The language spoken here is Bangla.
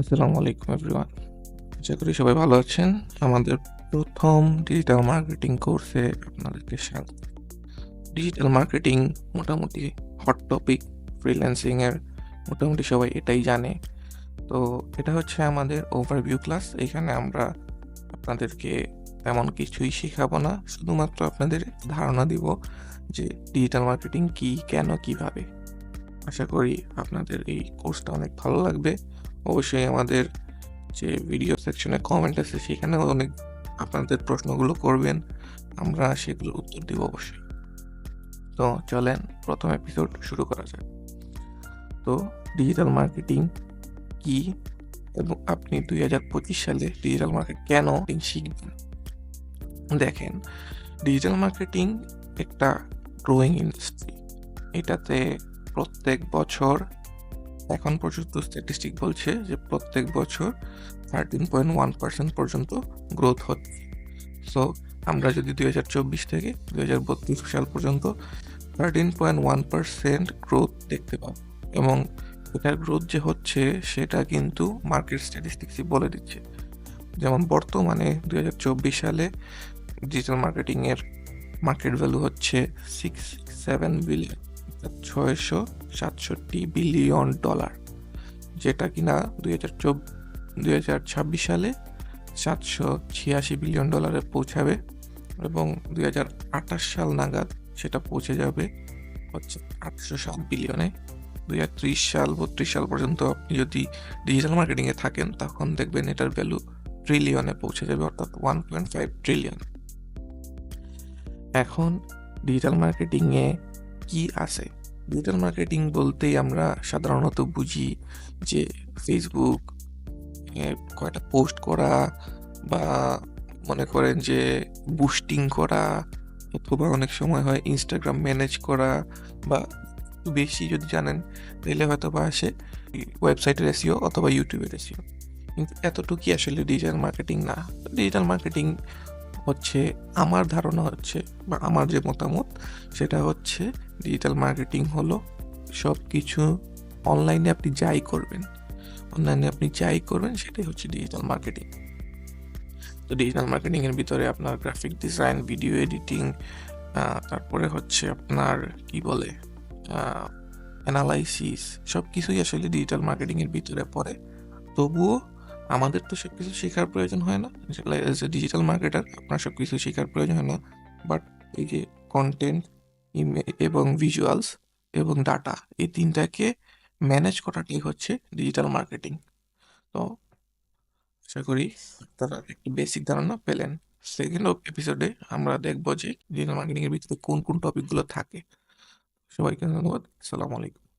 আসসালামু আলাইকুম এভরিওয়ান আশা করি সবাই ভালো আছেন। আমাদের প্রথম ডিজিটাল মার্কেটিং কোর্সে আপনাদেরকে স্বাগত। ডিজিটাল মার্কেটিং মোটামুটি হট টপিক ফ্রিল্যান্সিংয়ের মোটামুটি সবাই এটাই জানে। তো এটা হচ্ছে আমাদের ওভারভিউ ক্লাস এখানে আমরা আপনাদেরকে তেমন কিছুই শেখাবো না। শুধুমাত্র আপনাদের ধারণা দিব যে ডিজিটাল মার্কেটিং কি, কেন, কীভাবে। আশা করি আপনাদের এই কোর্সটা অনেক ভালো লাগবে। অবশ্যই আমাদের যে ভিডিও সেকশনে কমেন্ট আছে, সেখানেও অনেক আপনাদের প্রশ্নগুলো করবেন। আমরা সেগুলোর উত্তর দিব অবশ্যই। তো চলেন, প্রথম এপিসোড শুরু করা যাক। তো ডিজিটাল মার্কেটিং কি এবং আপনি দুই হাজার পঁচিশ সালে ডিজিটাল মার্কেট কেন শিখবেন? দেখেন ডিজিটাল মার্কেটিং একটা গ্রোয়িং ইন্ডাস্ট্রি এটাতে প্রত্যেক বছর এখন পর্যন্ত স্ট্যাটিস্টিক বলছে যে প্রত্যেক বছর থার্টিন পয়েন্ট ওয়ান পার্সেন্ট পর্যন্ত গ্রোথ হচ্ছে। সো আমরা যদি দুই হাজার চব্বিশ থেকে দুই হাজার বত্রিশ সাল পর্যন্ত thirteen point one percent growth দেখতে পাব। এবং এটার গ্রোথ যে হচ্ছে, সেটা কিন্তু মার্কেট স্ট্যাটিস্টিক্সই বলে দিচ্ছে। যেমন বর্তমানে দুই হাজার চব্বিশ সালে ডিজিটাল মার্কেটিংয়ের মার্কেট ভ্যালু হচ্ছে সিক্স সেভেন বিলিয়ন ছয়শো সাতষট্টি বিলিয়ন ডলার, যেটা কিনা দুই হাজার চব, দুই হাজার ছাব্বিশ সালে সাতশো ছিয়াশি বিলিয়ন ডলারে পৌঁছাবে এবং দুই হাজার আঠাশ সাল নাগাদ সেটা পৌঁছে যাবে হচ্ছে আটশো সাত বিলিয়নে। দুই হাজার ত্রিশ সাল, বত্রিশ সাল পর্যন্ত আপনি যদি ডিজিটাল মার্কেটিংয়ে থাকেন, তখন দেখবেন এটার ভ্যালু ট্রিলিয়নে পৌঁছে যাবে, অর্থাৎ ওয়ান পয়েন্ট ফাইভ ট্রিলিয়ন এখন ডিজিটাল মার্কেটিংয়ে কি আছে? ডিজিটাল মার্কেটিং বলতেই আমরা সাধারণত বুঝি যে ফেসবুক কয়টা পোস্ট করা বা মনে করেন যে বুস্টিং করা, অথবা অনেক সময় হয় ইনস্টাগ্রাম ম্যানেজ করা বা বেশি যদি জানেন, তাহলে হয়তো বা আসে ওয়েবসাইটের এসিও অথবা ইউটিউবের এসিও কিন্তু এতটুকুই আসলে ডিজিটাল মার্কেটিং না। ডিজিটাল মার্কেটিং হচ্ছে আমার ধারণা হচ্ছে বা আমার যে মতামত, সেটা হচ্ছে ডিজিটাল মার্কেটিং হলো সব কিছু অনলাইনে আপনি যাই করবেন অনলাইনে আপনি যাই করবেন, সেটাই হচ্ছে ডিজিটাল মার্কেটিং তো ডিজিটাল মার্কেটিংয়ের ভিতরে আপনার গ্রাফিক ডিজাইন ভিডিও এডিটিং তারপরে হচ্ছে আপনার কি বলে অ্যানালাইসিস সব কিছুই আসলে ডিজিটাল মার্কেটিংয়ের ভিতরে পড়ে। তবুও আমাদের তো সব কিছু শেখার প্রয়োজন হয় না। এজ এ ডিজিটাল মার্কেটার আপনার সব কিছু শেখার প্রয়োজন হয় না। বাট এই যে কন্টেন্ট এবং ভিজুয়ালস এবং ডাটা এই তিনটাকে ম্যানেজ করাটাই হচ্ছে ডিজিটাল মার্কেটিং তো আশা করি তারা একটি বেসিক ধারণা পেলেন। সেকেন্ড এপিসোডে আমরা দেখব যে ডিজিটাল মার্কেটিংয়ের ভিতরে কোন কোন টপিকগুলো থাকে। সবাইকে ধন্যবাদ। আসসালামু আলাইকুম।